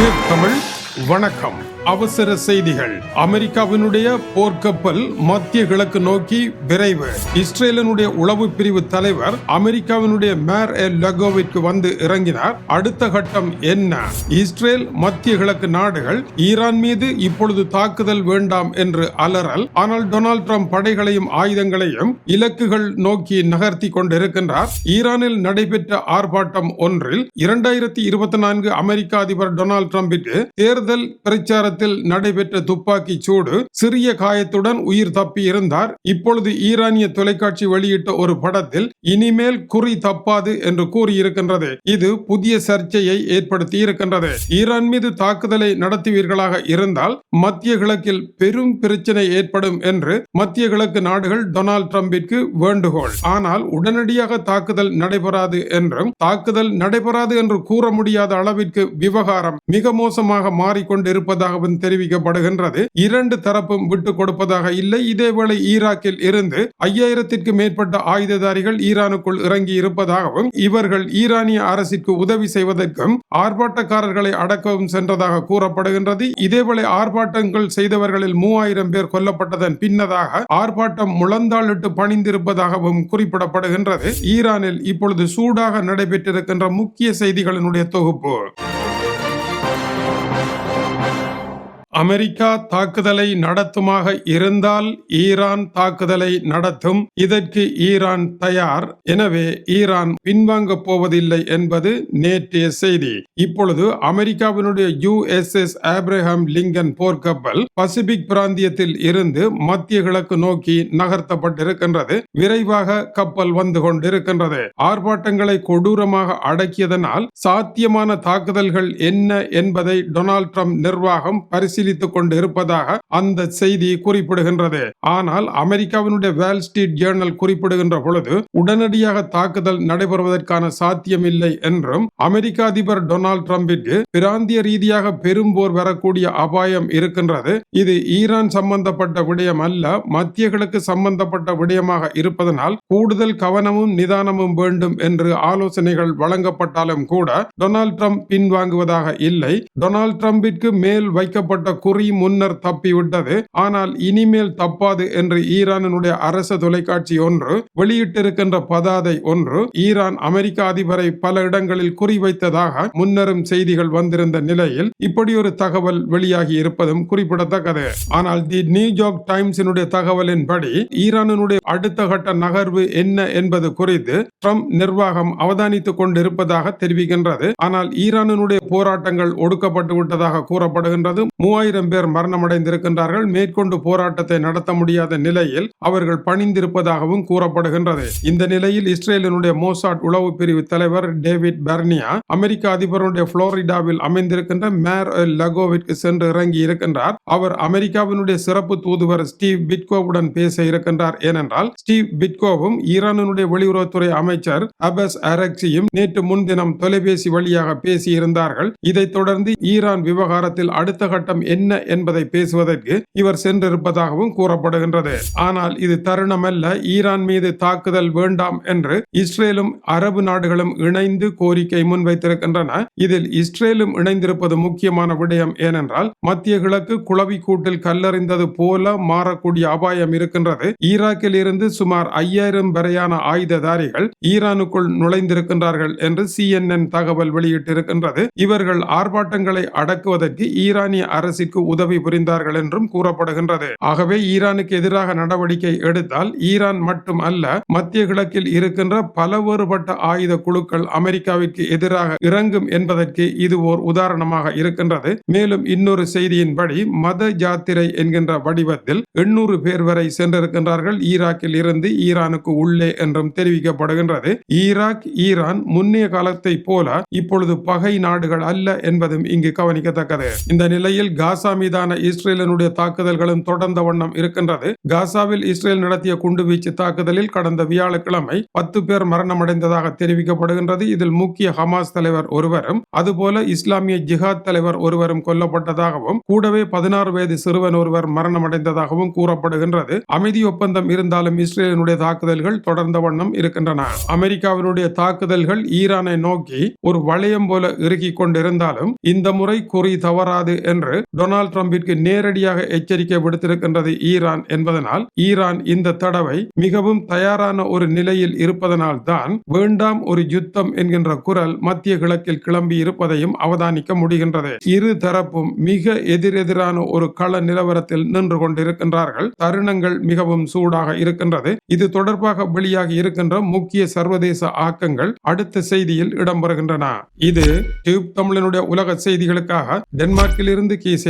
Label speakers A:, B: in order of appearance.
A: Tube Tamil வணக்கம். அவசர செய்திகள். அமெரிக்காவினுடைய போர்க்கப்பல் மத்திய கிழக்கு நோக்கி விரைவு. இஸ்ரேலனுடைய உளவு பிரிவு தலைவர் அமெரிக்காவினுடைய மேர் எல். லகோவிற்கு வந்து இறங்கினார். அடுத்த கட்டம் என்ன? இஸ்ரேல் மத்திய கிழக்கு நாடுகள் ஈரான் மீது இப்பொழுது தாக்குதல் வேண்டாம் என்று அலறல் ஆனால் டொனால்ட் ட்ரம்ப் படைகளையும் ஆயுதங்களையும் இலக்குகள் நோக்கி நகர்த்தி கொண்டிருக்கின்றார். ஈரானில் நடைபெற்ற ஆர்ப்பாட்டம் ஒன்றில் இரண்டாயிரத்தி இருபத்தி நான்கு அமெரிக்க அதிபர் டொனால்ட் ட்ரம்பிற்கு தேர்தல் தேர்தல் பிரச்சாரத்தில் நடைபெற்ற துப்பாக்கி சூடு சிறிய காயத்துடன் உயிர் தப்பி இருந்தார் இப்பொழுது ஈரானிய தொலைக்காட்சி வெளியிட்ட ஒரு படத்தில் இனிமேல் குறி தப்பாது என்று கூறியிருக்கின்றது. இது புதிய சர்ச்சையை ஏற்படுத்தி இருக்கின்றது ஈரான் மீது தாக்குதலை நடத்துவீர்களாக இருந்தால் மத்திய கிழக்கில் பெரும் பிரச்சனை ஏற்படும் என்று மத்திய கிழக்கு நாடுகள் டொனால்டு டிரம்பிற்கு வேண்டுகோள். ஆனால் உடனடியாக தாக்குதல் நடைபெறாது என்றும் தாக்குதல் நடைபெறாது என்று கூற முடியாத அளவிற்கு விவகாரம் மிக மோசமாக மாறி மாறிக்கொண்டிருப்பதாகவும் தெரிவிக்கப்படுகின்றது. இரண்டு தரப்பும் விட்டுக் கொடுப்பதாக இல்லை. இதேவேளை ஈராக்கில் இருந்து ஐயாயிரத்திற்கு மேற்பட்ட ஆயுததாரிகள் ஈரானுக்குள் இறங்கி இருப்பதாகவும் இவர்கள் ஈரானிய அரசிற்கு உதவி செய்வதற்கும் ஆர்ப்பாட்டக்காரர்களை அடக்கவும் சென்றதாக கூறப்படுகின்றது. இதேவேளை ஆர்ப்பாட்டங்கள் செய்தவர்களில் மூவாயிரம் பேர் கொல்லப்பட்டதன் பின்னதாக ஆர்ப்பாட்டம் முழந்தாளிட்டு பணிந்திருப்பதாகவும் குறிப்பிடப்படுகின்றது. ஈரானில் இப்பொழுது சூடாக நடைபெற்றிருக்கின்ற முக்கிய செய்திகளினுடைய தொகுப்பு. அமெரிக்கா தாக்குதலை நடத்துமாக இருந்தால் ஈரான் தாக்குதலை நடத்தும். இதற்கு ஈரான் தயார். எனவே ஈரான் பின்வாங்க போவதில்லை என்பது நேற்றைய செய்தி. இப்பொழுது அமெரிக்காவினுடைய யுஎஸ்எஸ் ஆப்ரஹாம் லிங்கன் போர்க்கப்பல் பசிபிக் பிராந்தியத்தில் இருந்து மத்திய கிழக்கு நோக்கி நகர்த்தப்பட்டிருக்கின்றது. விரைவாக கப்பல் வந்து கொண்டிருக்கின்றது. ஆர்ப்பாட்டங்களை கொடூரமாக அடக்கியதனால் சாத்தியமான தாக்குதல்கள் என்ன என்பதை டொனால்ட் ட்ரம்ப் நிர்வாகம் பரிசீலி பரிசீலித்துக் கொண்டிருப்பதாக அந்த செய்தி குறிப்பிடுகின்றது. ஆனால் அமெரிக்காவினுடைய வேல் ஸ்ட்ரீட் ஜேர்னல் குறிப்பிடுகின்ற பொழுது உடனடியாக தாக்குதல் நடைபெறுவதற்கான சாத்தியம் இல்லை என்றும் அமெரிக்க அதிபர் டொனால்டு டிரம்பிற்கு பிராந்திய ரீதியாக பெரும் போர் வரக்கூடிய அபாயம் இருக்கின்றது. இது ஈரான் சம்பந்தப்பட்ட விடயம் அல்ல மத்திய கிழக்கு சம்பந்தப்பட்ட விடயமாக இருப்பதனால் கூடுதல் கவனமும் நிதானமும் வேண்டும் என்று ஆலோசனைகள் வழங்கப்பட்டாலும் கூட டொனால்டு ட்ரம்ப் பின்வாங்குவதாக இல்லை. டொனால்டு ட்ரம்பிற்கு மேல் வைக்கப்பட்ட குறி முன்னர் தப்பிவிட்டது. ஆனால் இனிமேல் தப்பாது என்று ஈரானினுடைய அரச தொலைக்காட்சி ஒன்று வெளியிட்டிருக்கின்ற பதாதை ஒன்று ஈரான் அமெரிக்க அதிபரை பல இடங்களில் குறிவைத்ததாக முன்னரும் செய்திகள் வந்திருந்த நிலையில் இப்படி ஒரு தகவல் வெளியாகி இருப்பதும் குறிப்பிடத்தக்கது. ஆனால் தி நியூயார்க் டைம்ஸினுடைய தகவலின்படி ஈரானினுடைய அடுத்த கட்ட நகர்வு என்ன என்பது குறித்து ட்ரம்ப் நிர்வாகம் அவதானித்துக் கொண்டிருப்பதாக தெரிவிக்கின்றது. ஆனால் ஈரானினுடைய போராட்டங்கள் ஒடுக்கப்பட்டு விட்டதாக கூறப்படுகின்றது. மூவாயிரம் பேர் மரணமடைந்திருக்கின்றார்கள். மேற்கொண்டு போராட்டத்தை நடத்த முடியாத நிலையில் அவர்கள் பணிந்திருப்பதாகவும் கூறப்படுகின்றது. இந்த நிலையில் இஸ்ரேலினுடைய மோசாட் உளவு பிரிவு தலைவர் டேவிட் பெர்னியா அமெரிக்க அதிபருடைய புளோரிடாவில் அமைந்திருக்கின்ற மேர் லகோவிற்கு சென்று இறங்கி இருக்கின்றார் அவர் அமெரிக்காவினுடைய சிறப்பு தூதுவர் ஸ்டீவ் பிட்கோவுடன் பேச இருக்கின்றார். ஏனென்றால் ஸ்டீவ் பிட்கோவும் ஈரானினுடைய வெளியுறவுத்துறை அமைச்சர் அபஸ் அரக்சியும் நேற்று முன்தினம் தொலைபேசி வழியாக பேசியிருந்தார்கள். இதைத் தொடர்ந்து ஈரான் விவகாரத்தில் அடுத்த கட்டம் என்ன என்பதை பேசுவதற்கு இவர் சென்றிருப்பதாகவும் கூறப்படுகின்றது. ஆனால் இது தருணமல்ல ஈரான் மீது தாக்குதல் வேண்டாம் என்று இஸ்ரேலும் அரபு நாடுகளும் இணைந்து கோரிக்கை முன்வைத்திருக்கின்றன. இதில் இஸ்ரேலும் இணைந்திருப்பது முக்கியமான விடயம் ஏனென்றால் மத்திய கிழக்கு குளவி கூட்டில் கல்லறிந்தது போல மாறக்கூடிய அபாயம் இருக்கின்றது. ஈராக்கில் இருந்து சுமார் ஐயாயிரம் வரையான ஆயுததாரிகள் ஈரானுக்குள் நுழைந்திருக்கின்றார்கள் என்று சிஎன்என் தகவல் வெளியிட்டிருக்கின்றது. இவர்கள் ஆர்ப்பாட்டங்களை அடக்குவதற்கு ஈரானிய அரசு அரசிற்கு உதவி புரிந்தார்கள் என்றும் கூறப்படுகின்றது. ஆகவே ஈரானுக்கு எதிராக நடவடிக்கை எடுத்தால் ஈரான் மட்டும் அல்ல மத்திய கிழக்கில் இருக்கின்ற பல வேறுபட்ட ஆயுத குழுக்கள் அமெரிக்காவிற்கு எதிராக இறங்கும் என்பதற்கு இது ஓர் உதாரணமாக இருக்கின்றது. மேலும் இன்னொரு செய்தியின்படி மத ஜாத்திரை என்கின்ற வடிவத்தில் எண்ணூறு பேர் வரை சென்றிருக்கின்றார்கள். ஈராக்கில் இருந்து ஈரானுக்கு உள்ளே என்றும் தெரிவிக்கப்படுகின்றது. ஈராக் ஈரான் முன்னைய காலத்தை போல இப்பொழுது பகை நாடுகள் அல்ல என்பதும் இங்கு கவனிக்கத்தக்கது. இந்த நிலையில் காசா மீதான இஸ்ரேலினுடைய தாக்குதல்களும் தொடர்ந்த வண்ணம் இருக்கின்றது. காசாவில் இஸ்ரேல் நடத்திய குண்டுவீச்சு தாக்குதலில் கடந்த வியாழக்கிழமை பத்து பேர் மரணமடைந்ததாக தெரிவிக்கப்படுகின்றது. இதில் முக்கிய ஹமாஸ் தலைவர் ஒருவரும் அதுபோல இஸ்லாமிய ஜிஹாத் தலைவர் ஒருவரும் கொல்லப்பட்டதாகவும் கூடவே பதினாறு வயது சிறுவன் ஒருவர் மரணமடைந்ததாகவும் கூறப்படுகின்றது. அமைதி ஒப்பந்தம் இருந்தாலும் இஸ்ரேலினுடைய தாக்குதல்கள் தொடர்ந்த வண்ணம் இருக்கின்றன. அமெரிக்காவினுடைய தாக்குதல்கள் ஈரானை நோக்கி ஒரு வளையம் போல இறுக்கிக் கொண்டிருந்தாலும் இந்த முறை குறி தவறாது என்று டொனால்ட் ட்ரம்பிற்கு நேரடியாக எச்சரிக்கை விடுத்திருக்கின்றது ஈரான் என்பதனால் ஈரான் இந்த தடவை மிகவும் தயாரான ஒரு நிலையில் இருப்பதனால் தான் வேண்டாம் ஒரு யுத்தம் என்கின்ற குரல் மத்திய கிழக்கில் கிளம்பி இருப்பதையும் அவதானிக்க முடிகின்றது. இரு தரப்பும் மிக எதிரெதிரான ஒரு கள நிலவரத்தில் நின்று கொண்டிருக்கின்றார்கள். தருணங்கள் மிகவும் சூடாக இருக்கின்றது. இது தொடர்பாக வெளியாகி இருக்கின்ற முக்கிய சர்வதேச ஆக்கங்கள் அடுத்த செய்தியில் இடம்பெறுகின்றன. இது டியூப் தமிழனுடைய உலக செய்திகளுக்காக. டென்மார்க்கில் இருந்து கீசே